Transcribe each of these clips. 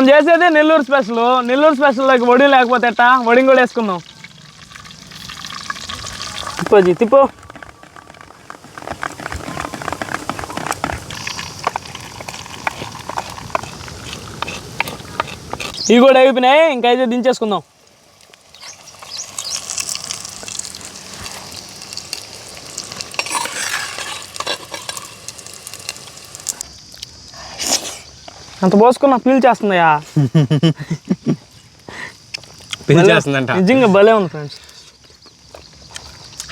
మనం చేసేది నెల్లూరు స్పెషల్. నెల్లూరు స్పెషల్లోకి వడి లేకపోతే ఎట్టా? వడిని కూడా వేసుకుందాం. తిప్పోజీ తిప్పో. ఇవి కూడా అయిపోయినాయి. ఇంకైతే దించేసుకుందాం. అంత పోసుకున్నా ఫీల్ చేస్తుందయ్యా. పిలిచేస్తుందంట నిజంగా భలే ఉంది friends.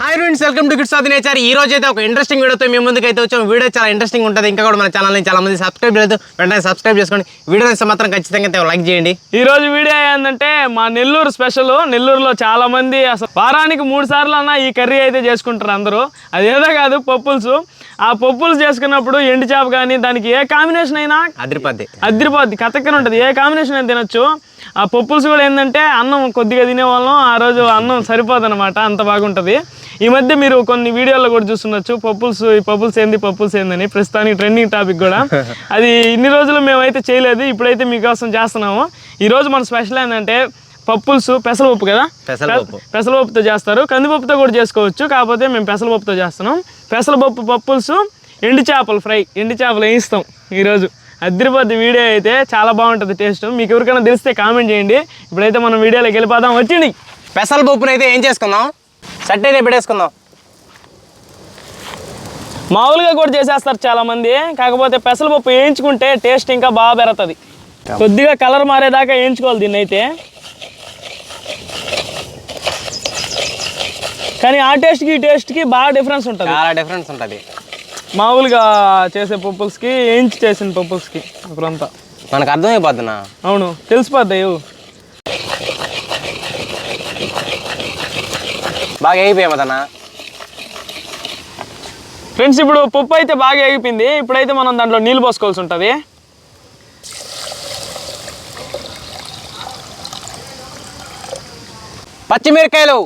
Hi friends welcome to kids Aadi nature. ఈ రోజు అయితే ఒక ఇంట్రెస్టింగ్ వీడియోతో మీ ముందుకు అయితే వచ్చాం. వీడియో చాలా ఇంట్రెస్టింగ్ ఉంటుంది. ఇంకా కూడా మన ఛానల్ని చాలా మంది సబ్స్క్రైబ్ చేయలేదు. వెంటనే సబ్స్క్రైబ్ చేసుకోండి. వీడియో నచ్చితే మాత్రం ఖచ్చితంగా అయితే లైక్ చేయండి. ఈ రోజు వీడియో ఏంటంటే మా నెల్లూరు స్పెషల్ నెల్లూరులో చాలా మంది అసలు వారానికి మూడు సార్లు అన్న ఈ కర్రీ అయితే చేసుకుంటారు అందరూ. అదేదో కాదు పప్పుల్స్ ఆ పప్పుల్స్ చేసుకున్నప్పుడు ఎండు చేప కానీ దానికి ఏ కాంబినేషన్ అయినా అదిరిపద్ది. అదిరిపోద్ది. కథక్కన ఉంటుంది. ఏ కాంబినేషన్ అయినా తినొచ్చు. ఆ పప్పుల్స్ కూడా ఏంటంటే అన్నం కొద్దిగా తినేవాళ్ళం. ఆ రోజు అన్నం సరిపోదు అనమాట అంత బాగుంటుంది. ఈ మధ్య మీరు కొన్ని వీడియోల్లో కూడా చూస్తుండొచ్చు. పప్పుల్స్ ఈ పప్పుల్స్ ఏంది పప్పుల్స్ ఏందని. ప్రస్తుతానికి ట్రెండింగ్ టాపిక్ కూడా. అది ఇన్ని రోజులు మేమైతే చేయలేదు. ఇప్పుడైతే మీకోసం చేస్తున్నాము. ఈ రోజు మన స్పెషల్ ఏంటంటే పప్పుల్స్ పెసరపప్పు కదా? పెసరపప్పు. పెసరపప్పుతో చేస్తారు. కందిపప్పుతో కూడా చేసుకోవచ్చు కాకపోతే మేము పెసరపప్పుతో చేస్తున్నాం. పెసరపప్పు పప్పుల్స్ ఎండు చేపలు ఫ్రై. ఎండు చేపలు వేయిస్తాం ఈరోజు? అద్దరిపోద్ది వీడియో అయితే చాలా బాగుంటుంది టేస్ట్. మీకు ఎవరికైనా తెలిస్తే కామెంట్ చేయండి. ఇప్పుడైతే మనం వీడియోలోకి వెళ్ళిపోదాం. వచ్చింది. పెసల పప్పుని అయితే ఏం చేసుకుందాం? సట్ అయితే పెట్టేసుకుందాం. మామూలుగా కూడా చేసేస్తారు చాలా మంది కాకపోతే పెసరపప్పు వేయించుకుంటే టేస్ట్ ఇంకా బాగా పెరుగుతుంది. కొద్దిగా కలర్ మారేదాకా వేయించుకోవాలి దీన్ని అయితే కానీ ఆ టేస్ట్కి ఈ టేస్ట్కి బాగా డిఫరెన్స్ ఉంటుంది. చాలా డిఫరెన్స్ ఉంటుంది. మామూలుగా చేసే పప్పుల్స్కి వేయించి చేసిన పప్పుల్స్కి అప్పుడంతా. మనకు అర్థమైపోద్దునా? అవును తెలిసిపోద్దాయి బాగా అయిపోయామదన్నా ఫ్రెండ్స్ ఇప్పుడు పప్పు అయితే బాగా అయిపోయింది ఇప్పుడైతే మనం దాంట్లో నీళ్ళు పోసుకోవాల్సి ఉంటుంది. పచ్చిమిరకాయలు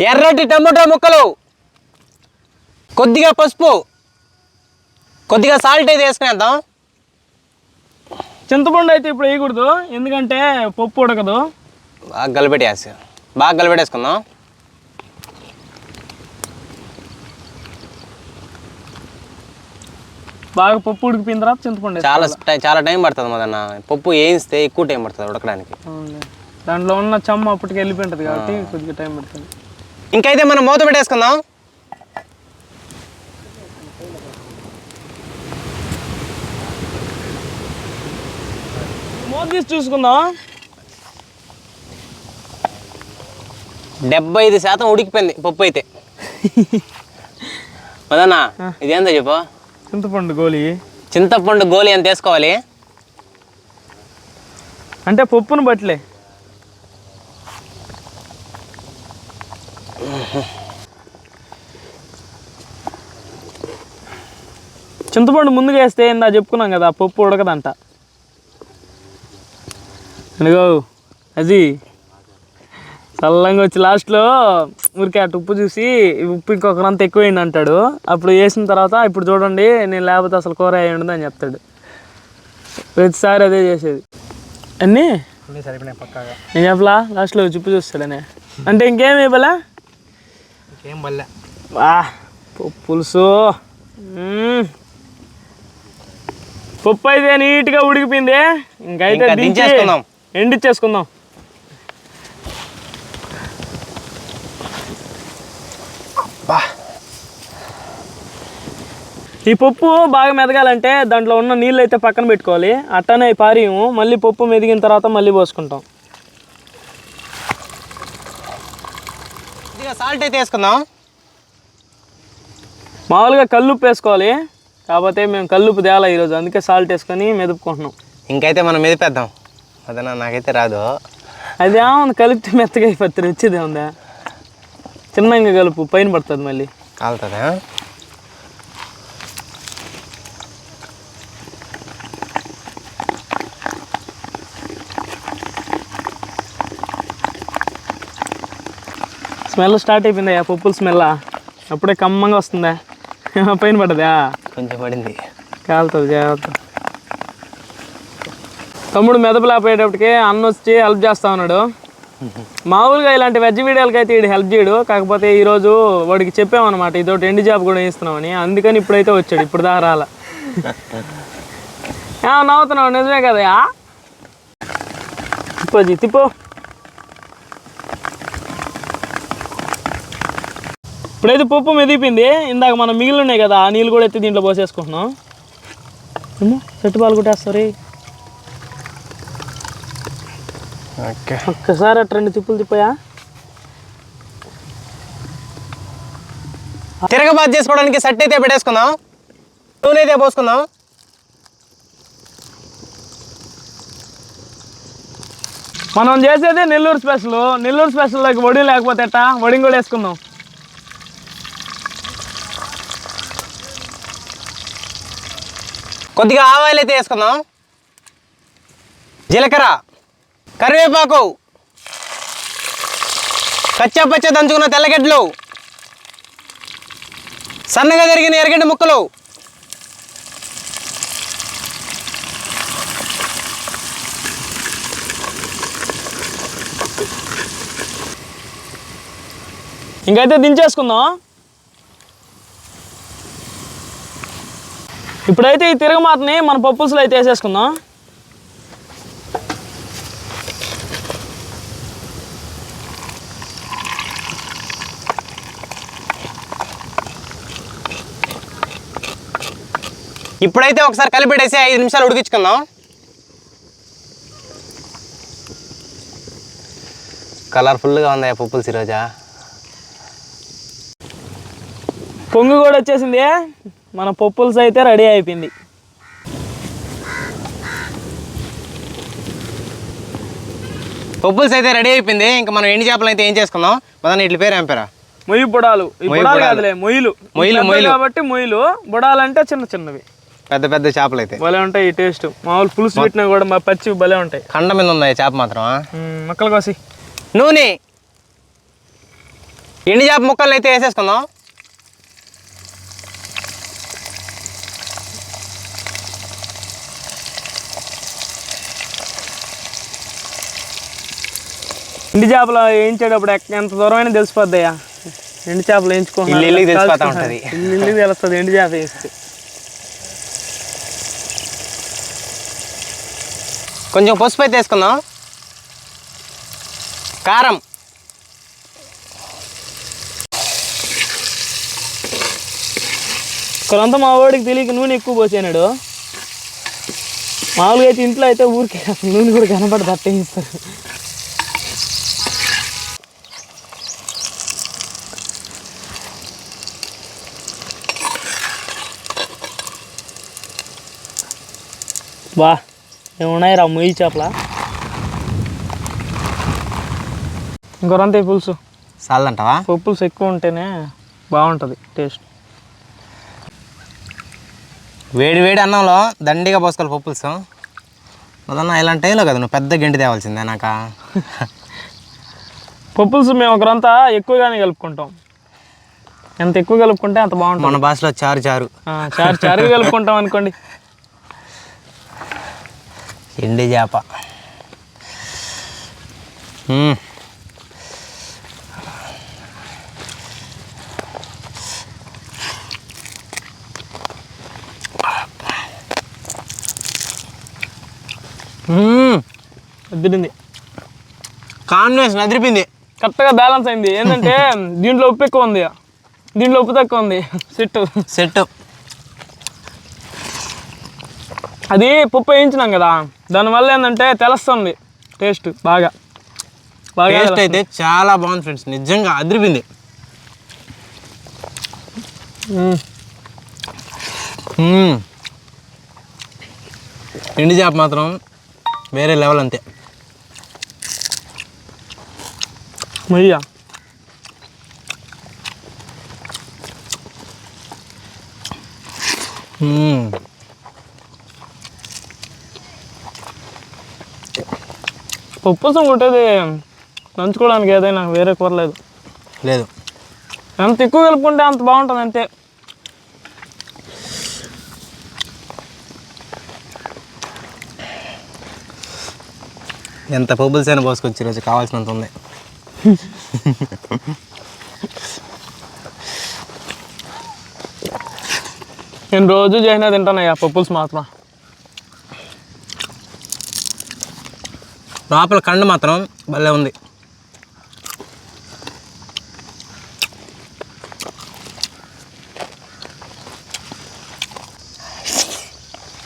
ఎర్రటి టమోటా ముక్కలు. కొద్దిగా పసుపు. కొద్దిగా సాల్ట్ అయితే వేసుకునేద్దాం. చింతపండు అయితే ఇప్పుడు వేయకూడదు. ఎందుకంటే పప్పు ఉడకదు. బాగా గలపెట్టేసి బాగా గలపెట్టేసుకుందాం బాగా పప్పు ఉడికిపోయిన తర్వాత చింతపండు. చాలా టై- చాలా టైం పడుతుంది మదన్న. పప్పు వేయిస్తే ఎక్కువ టైం పడుతుంది ఉడకడానికి. దాంట్లో ఉన్న చెమ్మ అప్పటికి వెళ్ళిపోయింటుంది కాబట్టి కొద్దిగా టైం పడుతుంది. ఇంకైతే మనం మూత పెట్టేసుకుందాం. మూత తీసి చూసుకుందాం. డెబ్బై ఐదు శాతం ఉడికిపోయింది పప్పు అయితే. మదన్న ఇదేందో చెప్పు. చింతపండు గోలి చింతపండు గోలి ఎంత వేసుకోవాలి? అంటే పప్పును బట్లే. చింతపండు ముందుగా వేస్తే ఇందా చెప్పుకున్నాం కదా పప్పు ఉడకదంట. అదిగో అది చల్లంగా వచ్చి లాస్ట్లో ఊరికే అటు ఉప్పు చూసి ఉప్పు ఇంకొకరంత ఎక్కువైంది అంటాడు. అప్పుడు వేసిన తర్వాత ఇప్పుడు చూడండి నేను లేకపోతే అసలు కూర అయ్యి ఉండదు అని చెప్తాడు. ప్రతిసారి అదే చేసేది. అన్నీ? సరిపోయినాయి పక్కాగా. నేను చెప్పలా? లాస్ట్లో ఉప్పు చూస్తాడనే. అంటే ఇంకేం ఇవ్వలే ఇంకేం బల్లే వా పులుసు. పప్పు అయితే నీట్గా ఉడికిపోయింది. ఇంకైతే ఇంకా దించి దించేసుకుందాం. ఎండిచ్చేసుకుందాం. ఈ పప్పు బాగా మెదగాలంటే దాంట్లో ఉన్న నీళ్ళు అయితే పక్కన పెట్టుకోవాలి. అట్టనే పారేయము. మళ్ళీ పప్పు మెదిగిన తర్వాత మళ్ళీ పోసుకుంటాం. సాల్ట్ అయితే వేసుకుందాం. మామూలుగా కల్లుప్పు వేసుకోవాలి. కాకపోతే మేము కల్లుప్పు తేలా ఈరోజు. అందుకే సాల్ట్ వేసుకొని మెదుపుకుంటున్నాం. ఇంకైతే మనం మెదిపేద్దాం. అదన్నా నాకైతే రాదు. అది ఏముంది కలిపితే మెత్తగా అయిపోతుంది. వచ్చేది ఉందా? చిన్నగా కలుపు పైన పడుతుంది మళ్ళీ. కాలుతుందా? స్మెల్ స్టార్ట్ అయిపోయిందా? పప్పుల స్మెల్ అప్పుడే కమ్మంగా వస్తుందా? పైన పడ్డదా కొంచెం పడింది. కాలుతుంది జాగ్రత్త. తమ్ముడు మెదపలేకపోయేటప్పటికి అన్న వచ్చి హెల్ప్ చేస్తా ఉన్నాడు. మామూలుగా ఇలాంటి వెజ్ వీడియోలకి అయితే వీడు హెల్ప్ చేయడు. కాకపోతే ఈరోజు వాడికి చెప్పామన్నమాట ఇదొకటి ఎండి జాబ్ కూడా వేస్తున్నామని అందుకని ఇప్పుడైతే వచ్చాడు ఇప్పుడు దాకా రాల. నవ్వుతున్నావు? నిజమే కదా జీ తిప్పో. ఇప్పుడైతే పప్పు మెదిపింది. ఇందాక మనం మిగిలి ఉన్నాయి కదా ఆ నీళ్ళు కూడా ఎత్తి దీంట్లో పోసేసుకుంటున్నాం. ఏమో చెట్టు పాలు కొట్టేస్తారు ఓకే. ఒక్కసారి అట్లా రెండు తిప్పులు తిప్పాయా? తిరగబాత్ చేసుకోవడానికి సెట్ అయితే పెట్టేసుకుందాం. నూనె అయితే పోసుకుందాం. మనం చేసేది నెల్లూరు స్పెషల్. నెల్లూరు స్పెషల్లోకి వడి లేకపోతే ఎట్టా? వడిని కూడా వేసుకుందాం. కొద్దిగా ఆవాయిల్ అయితే వేసుకుందాం. జీలకర్ర కరివేపాకు కచ్చా పచ్చ దంచుకున్న తెల్లగడ్డలు సన్నగా జరిగిన ఎర్రగడ్డ ముక్కలు ఇంకైతే దించేసుకుందాం. ఇప్పుడైతే ఈ తిరగమాతని మన పప్పుసులు అయితే వేసేసుకుందాం. ఇప్పుడైతే ఒకసారి కలిపెట్టేసి ఐదు నిమిషాలు ఉడికించుకుందాం. కలర్ఫుల్గా ఉంది పప్పులు ఈరోజా పొంగు కూడా వచ్చేసింది. మన పప్పుల్స్ అయితే రెడీ అయిపోయింది. పప్పుల్స్ అయితే రెడీ అయిపోయింది. ఇంకా మనం ఎండి చేపలు అయితే ఏం చేసుకుందాం? మన ఇట్ల పేరు ఏం పేరా? మొయ్యి బుడాలు. కాదులే మొయ్యిలు. మొయ్యిలు, మొయ్యిలు. కాబట్టి మొయ్యిలు. బుడాలు అంటే చిన్న చిన్నవి. పెద్ద పెద్ద చేపలు అయితే. భలే ఉంటాయి ఈ టేస్ట్. మామూలు పులుసు పెట్టినా కూడా మా పచ్చి భలే ఉంటాయి. కండ మీద ఈ చేప మాత్రం ముక్కలు కోసి. నూనె. ఎండి చేప ముక్కలు అయితే వేసేసుకుందాం. చేపలు వేయించేటప్పుడు ఎంత దూరమైనా తెలిసిపోద్దయ్యా. ఎండి చేపలు ఇల్లు తెలిసిపోతా ఉంటది. ఇల్లు తెలుస్తుంది ఎండి చేప వేస్తే. కొంచెం పసుపు అయితే వేసుకుందాం. కారం. ఇక్కడంతా మా వాడికి తెలియక నూనె ఎక్కువ పోసాడు మామూలుగా అయితే ఇంట్లో అయితే ఊరికే నూనె కూడా కనపడదు అట్టే ఇస్తారు బా ఏమున్నాయి రా మొయ్యి చేపల? ఇంకొరంతా ఈ పులుసు. చాలంటావా పప్పులుసు ఎక్కువ ఉంటేనే బాగుంటుంది టేస్ట్. వేడి వేడి అన్నంలో దండిగా పోసుకోవాలి పప్పులుసు అదన్నా ఇలాంటి టైంలో కదా నువ్వు పెద్ద గంటి తేవాల్సిందే నాక? పప్పులుసు మేము ఒకరంతా ఎక్కువగానే కలుపుకుంటాం. ఎంత ఎక్కువ కలుపుకుంటే అంత బాగుంటుంది. మన భాషలో చారు చారు. ఆ, చారు చారుగా కలుపుకుంటాం అనుకోండి. ఎండి చేప. అదిరింది కాంబినేషన్ అదిరిపోయింది. కరెక్ట్గా బ్యాలెన్స్ అయింది. ఏంటంటే దీంట్లో ఉప్పు ఎక్కువ ఉంది. దీంట్లో ఉప్పు తక్కువ ఉంది. సెట్ సెట్ అది పప్పు వేయించినాం కదా దానివల్ల ఏంటంటే తెలుస్తుంది. టేస్ట్ బాగా. బాగా టేస్ట్ అయితే చాలా బాగుంది ఫ్రెండ్స్ నిజంగా అదిరిపోయింది. ఎండి చేప మాత్రం వేరే లెవెల్ అంతే. మొయ్య. పప్పు సంగుంటుంది నంచుకోవడానికి ఏదైనా వేరే కూర లేదు. లేదు. ఎంత ఎక్కువ కలుపుకుంటే అంత బాగుంటుంది అంతే. ఎంత పబ్బుల్స్ అయినా పోసుకొచ్చి ఈరోజు కావాల్సినంత ఉంది. నేను రోజు చేసినా తింటానయ్యా పప్పుల్స్ మాత్రం. లోపల కండ మాత్రం భలే ఉంది.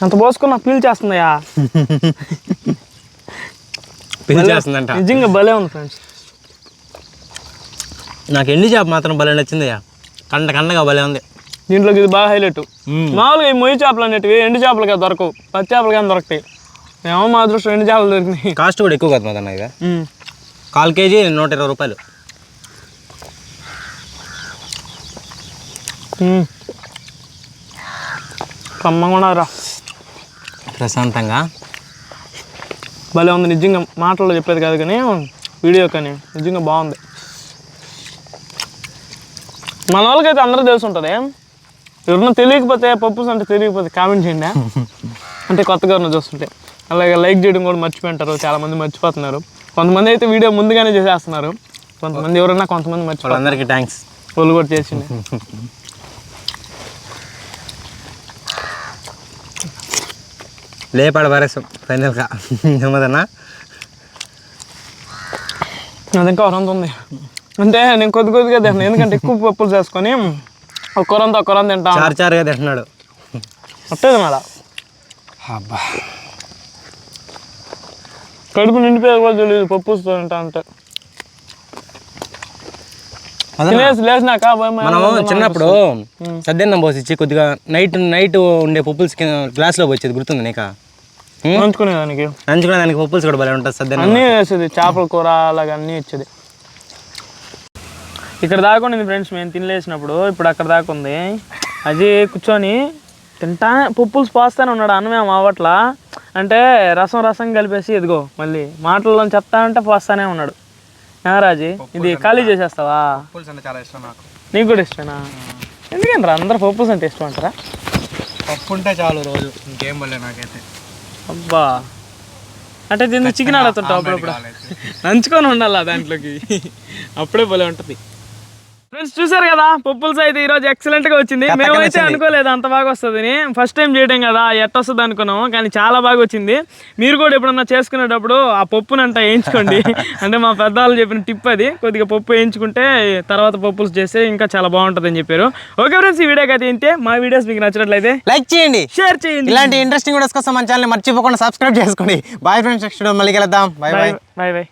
అంత పోసుకున్నా ఫీల్ చేస్తుందయ్యా. పిల్ చేస్తుందంట. నిజంగా భలే ఉంది ఫ్రెండ్స్. నాకు ఎండి చేప మాత్రం భలే నచ్చిందయ్యా. కండ కండగా భలే ఉంది. దీంట్లోకి ఇది బాగా హైలైట్ మామూలుగా ఈ మొయ్యి చేపలు అనేటివి ఎండు చేపలుగా దొరకవు పచ్చి చేపలు కానీ దొరుకుతాయి. ఏమో మా అదృష్టం ఎండు చేపలు దొరికినాయి. కాస్ట్ కూడా ఎక్కువ కదా మాదన్న ఇది ఉమ్. కాల్ కేజీ నూట ఇరవై రూపాయలు. కమ్మగా ప్రశాంతంగా. భలే ఉంది నిజంగా మాటల్లో చెప్పేది కాదు కానీ వీడియో కానీ నిజంగా బాగుంది. మన వాళ్ళకైతే అందరూ తెలిసి ఉంటుంది ఎవరన్నా తెలియకపోతే పప్పుస్ అంటే తెలియకపోతే కామెంట్ చేయండి. అంటే కొత్తగా ఎవరన్నా చూస్తుంటే. అలాగే లైక్ చేయడం కూడా మర్చిపోయింటారు చాలామంది మర్చిపోతున్నారు. కొంతమంది అయితే వీడియో ముందుగానే చేసేస్తున్నారు. కొంతమంది ఎవరన్నా కొంతమంది మర్చిపోతారు వాళ్ళందరికీ థ్యాంక్స్ వాళ్ళు కూడా చేసింది. లేపాడు పారేసాం ఫైనల్గా. ఏమదన్నా అది ఇంకా వరంత ఉంది. అంటే నేను కొద్ది కొద్దిగా తింటాను ఎందుకంటే ఎక్కువ పప్పులు చేసుకొని ఒక కొరంత ఒక కొరంత తింటాను చారు చారుగా తింటున్నాడు. అట్టేది మేడ అబ్బా. కడుపు నిండిపోయేది కూడా తెలియదు పప్పు తింటా అంటే లేచినాక మనము చిన్నప్పుడు సద్దన్నం పోసిచ్చి కొద్దిగా నైట్ నైట్ ఉండే పప్పుల్స్ గ్లాస్లో వచ్చేది గుర్తుంది నీక? నంచుకునేదానికి నంచుకునే దానికి పప్పుల్స్ కూడా భలే ఉంటుంది సద్దన్నం అన్నీ వేసేది చేపల కూర అలాగ అన్నీ ఇచ్చేది. ఇక్కడ దాకా ఉంది ఫ్రెండ్స్ మేము తినలేసినప్పుడు ఇప్పుడు అక్కడ దాకా ఉంది. అది కూర్చొని తింటా పప్పులు పోస్తానే ఉన్నాడు అన్నమేం అవ్వట్లా. అంటే రసం రసం కలిపేసి ఇదిగో మళ్ళీ మాటల్లో చెప్తా అంటే పోస్తానే ఉన్నాడు. రాజీ ఇది ఖాళీ చేసేస్తావా? చాలా ఇష్టం నాకు. నీకు కూడా ఇష్టమేనా? ఎందుకంటారా అందరు పప్పుస్ అంటే ఇష్టం అంటారా? పప్పు ఉంటే చాలు రోజు. ఇంకేం భలే నాకైతే. అబ్బా. అంటే దీన్ని చికెన్ ఆడుతుంటావు అప్పుడప్పుడు. నంచుకొని ఉండాలి దాంట్లోకి? అప్పుడే భలే ఉంటుంది. ఫ్రెండ్స్ చూసారు కదా పప్పుల్స్ అయితే ఈరోజు ఎక్సలెంట్గా వచ్చింది. మేమైతే అనుకోలేదు అంత బాగా వస్తుందని. ఫస్ట్ టైం చేయడం కదా ఎట్ట వస్తుంది అనుకున్నాము కానీ చాలా బాగా వచ్చింది. మీరు కూడా ఎప్పుడన్నా చేసుకునేటప్పుడు ఆ పప్పునంట వేయించుకోండి. అంటే మా పెద్దవాళ్ళు చెప్పిన టిప్ అది. కొద్దిగా పప్పు వేయించుకుంటే తర్వాత పప్పులు చేస్తే ఇంకా చాలా బాగుంటుంది అని చెప్పారు. ఓకే ఫ్రెండ్స్ ఈ వీడియో అయితే ఏంటి మా వీడియోస్ మీకు నచ్చినట్లయితే లైక్ చేయండి. షేర్ చేయండి. ఇలాంటి ఇంట్రెస్టింగ్ వీడియోస్ కోసం మన ఛానల్ మర్చిపోకుండా సబ్స్క్రైబ్ చేసుకోండి బాయ్ ఫ్రెండ్స్ నెక్స్ట్ మళ్ళీ కలుద్దాం. Bye bye bye bye